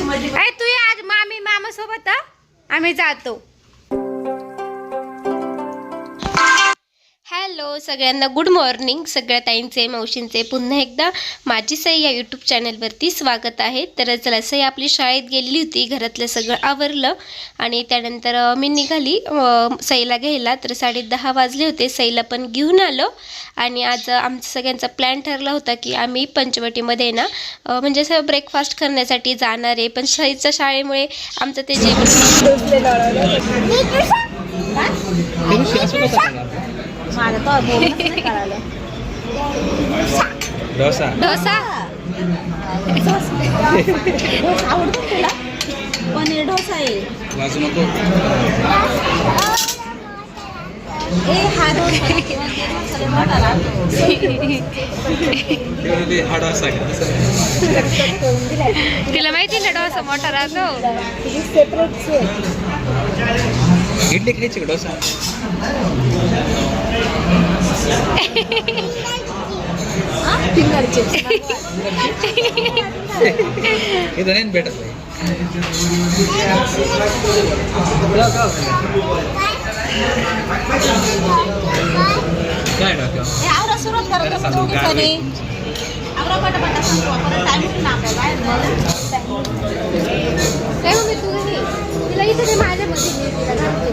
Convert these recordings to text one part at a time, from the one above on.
अरे तू आज मामी मामा सोबत आम्ही जातो. हॅलो सगळ्यांना गुड मॉर्निंग. सगळ्या ताईंचे मावशींचे पुन्हा एकदा माझी सई या यूट्यूब चॅनलवरती स्वागत आहे. तर चला सई आपली शाळेत गेलेली होती घरातलं सगळं आवरलं आणि त्यानंतर मी निघाली सईला घ्यायला. तर साडे दहा वाजले होते सईला पण घेऊन आलो आणि आज आमचा सगळ्यांचा प्लॅन ठरला होता की आम्ही पंचवटीमध्ये ना म्हणजे असं ब्रेकफास्ट करण्यासाठी जाणार आहे. पण सईच्या शाळेमुळे आमचं ते जेवण डोसा. डोसा. आवडतो तुला? पनीर डोसा आहे. वाजू नको. ए हा डोसा. मसाले मोठा लागतो तेवढं ते हा डोसा घ्या तिला माहिती ना डोसा मोठा राहतो? इडली खायची का डोसा? फिंगर इथं नाही ना भेटत बाई. काय डोक्यावर? आवरा सुरुवात करत जरा असं सांगू दोघी का? जणी आवरा पटापटा सांगू परत टाइम होईल ना आपल्याला बाहेर जायला. काय मम्मी तू घरी तिला इथे ते माझ्यामध्ये मी तिला घातली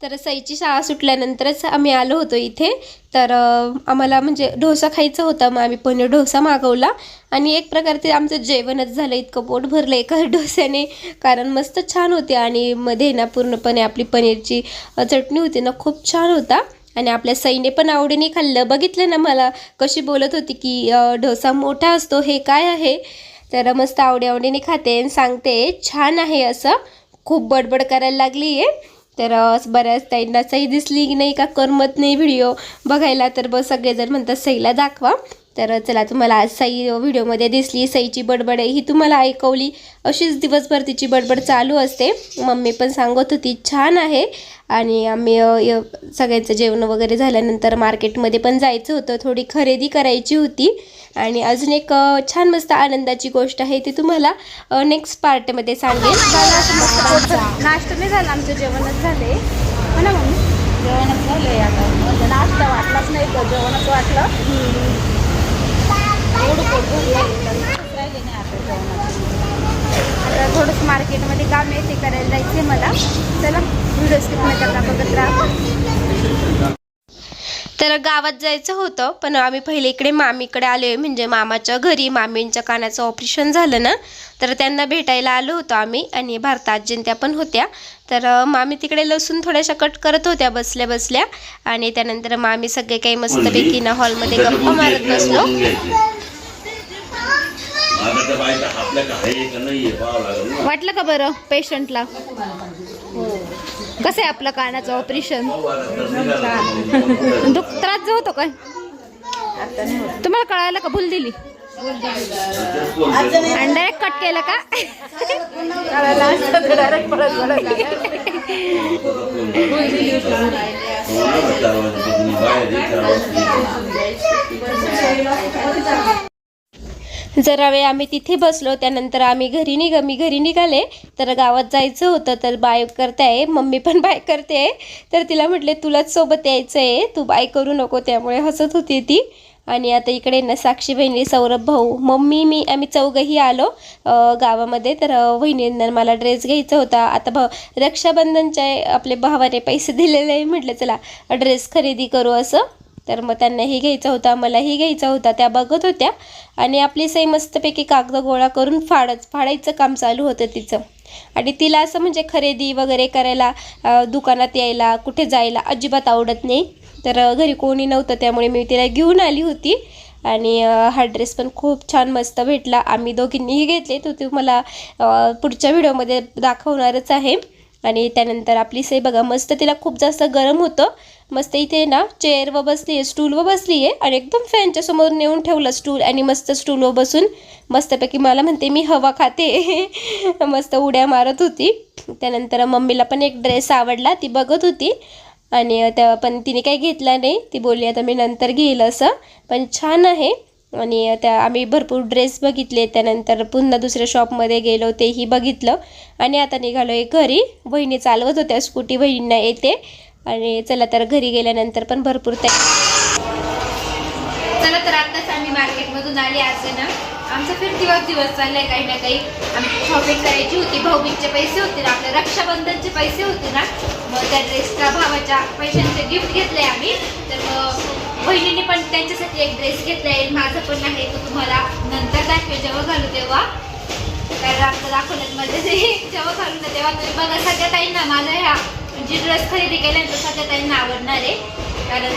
तर सईची शाळा सुटल्यानंतरच आम्ही आलो होतो इथे. तर आम्हाला म्हणजे डोसा खायचा होता. मग आम्ही पनीर डोसा मागवला. आणि एक प्रकारचे आमचं जेवणच झालं. इतकं पोट भरलं एका डोस्याने. कारण मस्त छान होते. आणि मध्ये ना पूर्णपणे आपली पनीरची चटणी होती ना खूप छान होता. आणि आपल्या सईने पण आवडीने खाल्लं. बघितलं ना मला कशी बोलत होती की डोसा मोठा असतो हे काय आहे? तर मस्त आवडी आवडीने खाते आणि सांगते छान आहे असं. खूप बडबड करायला लागली आहे तर बऱ्याच ताईंना सई दिसली की नाही का? करमत नाही व्हिडिओ बघायला. तर बस सगळेजण म्हणतात सईला दाखवा. तर चला तुम्हाला आज सई व्हिडिओमध्ये दिसली सईची बडबड आहे ही तुम्हाला ऐकवली. अशीच दिवसभर तिची बडबड चालू असते. मम्मी पण सांगत होती छान आहे. आणि आम्ही सगळ्यांचं जेवण वगैरे झाल्यानंतर मार्केटमध्ये पण जायचं होतं. थोडी खरेदी करायची होती. आणि अजून एक छान मस्त आनंदाची गोष्ट आहे ती तुम्हाला नेक्स्ट पार्टमध्ये सांगेल नाश्ता नाही झाला आमचं जेवणच झाले. हो ना मम्मी? जेवणच झालंय आता. म्हणजे नाश्ता वाटलाच नाही तर जेवणच वाटलं. एवढं राहिले नाही आता जेवणाचं थोडंसं मार्केटमध्ये काम आहे ते करायला जायचं आहे मला. चला व्हिडिओ स्किप न करता बघत राहा. तर गावात जायचं होतं पण आम्ही पहिले इकडे मामीकडे आलो आहे म्हणजे मामाच्या घरी मामींच्या कानाचं ऑपरेशन झालं ना तर त्यांना भेटायला आलो होतो आम्ही. आणि भारतात जिंत्या पण होत्या. तर मामी तिकडे लसूण थोड्याशा कट करत होत्या बसल्या बसल्या. आणि त्यानंतर मामी सगळे काही मस्तपैकी ना हॉलमध्ये गप्पा मारत बसलो. आता त्या बायका आपल्या आहे का नाही पाहावं लागेल ना. वाटलं का बरं पेशंटला? कसं आहे आपलं कानाचं ऑपरेशन? दुख त्रास जो होतो काय? तुम्हाला कळायला का? भूल दिली. आणि डायरेक्ट कट केलं का? हो ना, चार वाजता बाहेर ये, चार वाजता. जरा वेळ आम्ही तिथे बसलो त्यानंतर आम्ही घरी निघ मी घरी निघाले. तर गावात जायचं होतं तर बाय करते आहे मम्मी पण बाय करते आहे. तर तिला म्हटले तुलाच सोबत यायचं आहे तू बाय करू नको. त्यामुळे हसत होती ती. आणि आता इकडे ना साक्षी बहिणी सौरभ भाऊ मम्मी मी आम्ही चौघही आलो गावामध्ये. तर बहिणींना मला ड्रेस घ्यायचा होता. आता भाऊ रक्षाबंधनचे आपले भावाने पैसे दिलेले आहे. म्हटलं चला ड्रेस खरेदी करू असं. तर मग त्यांनाही घ्यायचा होता मलाही घ्यायचा होता त्या बघत होत्या. आणि आपली सई मस्तपैकी कागद गोळा करून फाडच फाडायचं काम चालू होतं तिचं. आणि तिला असं म्हणजे खरेदी वगैरे करायला दुकानात यायला कुठे जायला अजिबात आवडत नाही. तर घरी कोणी नव्हतं त्यामुळे मी तिला घेऊन आली होती. आणि हा ड्रेस पण खूप छान मस्त भेटला. आम्ही दोघींनीही घेतले तो तुम्हाला मला पुढच्या व्हिडिओमध्ये दाखवणारच आहे. आणि त्यानंतर आपली सई बघा मस्त तिला खूप जास्त गरम होतं. मस्त इथे ना चेअरवर बसली आहे स्टूलवर बसली आहे आणि एकदम फॅनच्या समोर नेऊन ठेवलं स्टूल आणि मस्त स्टूलवर बसून मस्तपैकी मला म्हणते मी हवा खाते. मस्त उड्या मारत होती. त्यानंतर मम्मीला पण एक ड्रेस आवडला ती बघत होती. आणि त्या पण तिने काही घेतला नाही. ती बोलली आता मी नंतर घेईल असं. पण छान आहे. आणि त्या आम्ही भरपूर ड्रेस बघितले. त्यानंतर पुन्हा दुसऱ्या शॉपमध्ये गेलो तेही बघितलं. आणि आता निघालो आहे घरी. बहिणी चालवत होत्या स्कूटी बहिणींना येते. आणि चला तर घरी गेल्यानंतर पण भरपूर चला तर आत्ताच आम्ही मार्केटमधून आली असे ना. आमचा फिरतीवर दिवस चाललाय काही ना काही. आमची शॉपिंग करायची होती भाऊबीजचे पैसे होते ना आपल्या रक्षाबंधनचे पैसे होते ना. मग त्या ड्रेसच्या भावाच्या पैशांचे गिफ्ट घेतलंय आम्ही. तर मग बहिणीने पण त्यांच्यासाठी एक ड्रेस घेतलाय. माझं पण आहे तो तुम्हाला नंतर दाखवेल जेव्हा घालू तेव्हा. कारण आमचं दाखवलं मध्ये जेव्हा घालू ना तेव्हा. तुम्ही बघा सगळ्या ताईंना माझ्या ह्या जी ड्रेस खरेदी केल्यानंतर सध्या ताईंना आवडणार आहे. कारण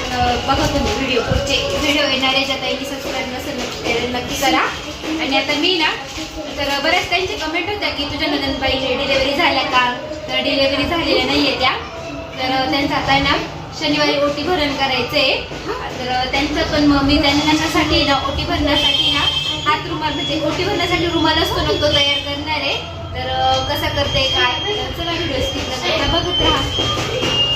बघा तुम्ही व्हिडिओ पुढचे व्हिडिओ येणारे ज्या ताईंनी सबस्क्राईब नसेल नक्की नक्की करा. आणि आता मी ना तर बऱ्याच त्यांची कमेंट होत्या की तुझ्या नंदनबाईने डिलेवरी झाल्या का? तर डिलेवरी झालेल्या नाही आहे त्या. तर त्यांचं आता ना शनिवारी ओटी भरण करायचं आहे तर त्यांचं पण मग मी त्यांच्यासाठी ना ओटी भरण्यासाठी ना हात रुमाल म्हणजे ओटी भरण्यासाठी रुमाल असतो ना तो तयार करणार आहे. तर कसा करते काय? चला व्हिडिओ स्किप बघत राहा.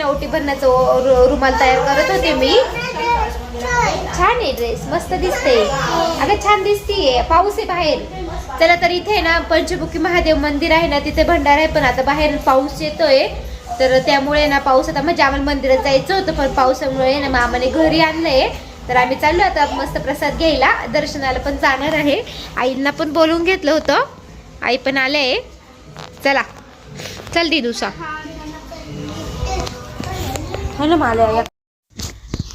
ना ओटी भरण्याचं रुमाल तयार करत होते मी. छान आहे ड्रेस मस्त दिसते. अगं छान दिसतीये पाऊस आहे बाहेर. चला तर इथे ना पंचमुखी महादेव मंदिर आहे ना तिथे भंडार आहे पण आता बाहेर पाऊस येतोय. तर त्यामुळे ना पाऊस आता म्हणजे आम्हाला मंदिरात जायचं होतं पण पावसामुळे ना मामाने घरी आणलंय. तर आम्ही चाललो आता मस्त प्रसाद घ्यायला. दर्शनाला पण जाणार आहे. आईंना पण बोलवून घेतलं होतं. आई पण आले चला. चल दिदूसा हो ना मला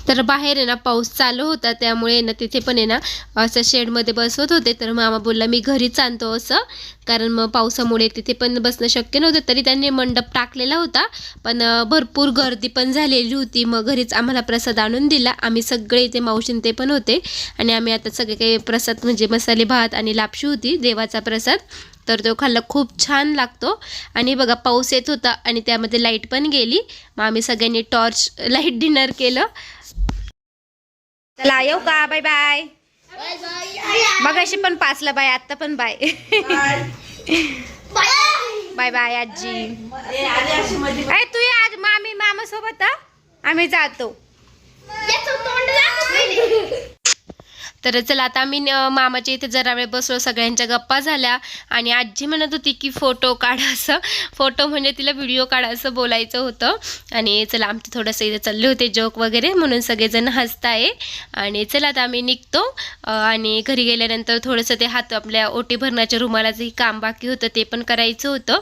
तर बाहेर आहे ना पाऊस चालू होता त्यामुळे ना तिथे पण आहे ना असं शेडमध्ये बसवत होते. तर मामा बोलला मी घरीच आणतो असं. कारण मग पावसामुळे तिथे पण बसणं शक्य नव्हतं तरी त्यांनी मंडप टाकलेला होता. पण भरपूर गर्दी पण झालेली होती. मग घरीच आम्हाला प्रसाद आणून दिला. आम्ही सगळे इथे मावशीन ते पण होते. आणि आम्ही आता सगळे काही प्रसाद म्हणजे मसाले भात आणि लापशी होती देवाचा प्रसाद. तर तो खाल्ला. खूप छान लागतो. आणि बघा पाऊस येत होता आणि त्यामध्ये लाइट पण गेली. मग आम्ही सगळ्यांनी टॉर्च लाइट डिनर केलं. चला येऊ का? Bye bye. मगाशी पण पाचला बाय आत्ता पण बाय. बाय बाय आजी. तू आज मामी मामा सोबत आम्ही जातो. तर चला आता आम्ही न- मामाच्या इथे जरा वेळ बसलो सगळ्यांच्या गप्पा झाल्या आणि आजी म्हणत होती की फोटो काढा असं. फोटो म्हणजे तिला व्हिडिओ काढा असं बोलायचं होतं. आणि चला आमचे थोडंसं इथे चालले होते जोक वगैरे म्हणून सगळेजण हसताय. आणि चला आता आम्ही निघतो. आणि घरी गेल्यानंतर थोडंसं ते हात आपल्या ओटी भरण्याच्या रुमालाचंही काम बाकी होतं ते पण करायचं होतं.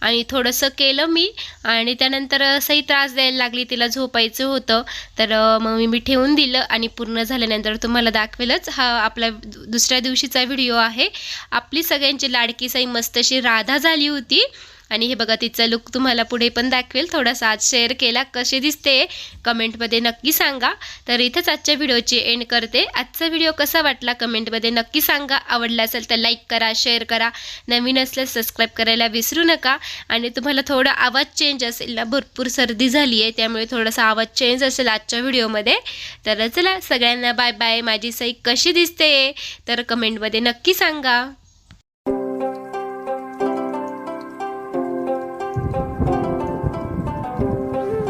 आणि थोडंसं केलं मी. आणि त्यानंतर असंही त्रास द्यायला लागली तिला झोपायचं होतं. तर मग मी ठेवून दिलं आणि पूर्ण झाल्यानंतर तुम्हाला दाखवेलच. हा आपला दुसऱ्या दिवशीचा व्हिडिओ आहे. आपली सगळ्यांची लाडकी साई मस्त अशी राधा झाली होती. आणि हे बघा तिचा लुक तुम्हाला पुढे पण दाखवेल. थोडासा आज शेअर केला. कशी दिसते कमेंटमध्ये नक्की सांगा. तर इथेच आजच्या व्हिडिओची एंड करते. आजचा व्हिडिओ कसा वाटला कमेंटमध्ये नक्की सांगा. आवडला असेल तर लाईक करा शेअर करा. नवीन असल्यास सबस्क्राईब करायला विसरू नका. आणि तुम्हाला थोडा आवाज चेंज असेल ना भरपूर सर्दी झाली आहे त्यामुळे थोडासा आवाज चेंज असेल आजच्या व्हिडिओमध्ये. तर चला सगळ्यांना बाय बाय माझी सई कशी दिसते तर कमेंटमध्ये नक्की सांगा.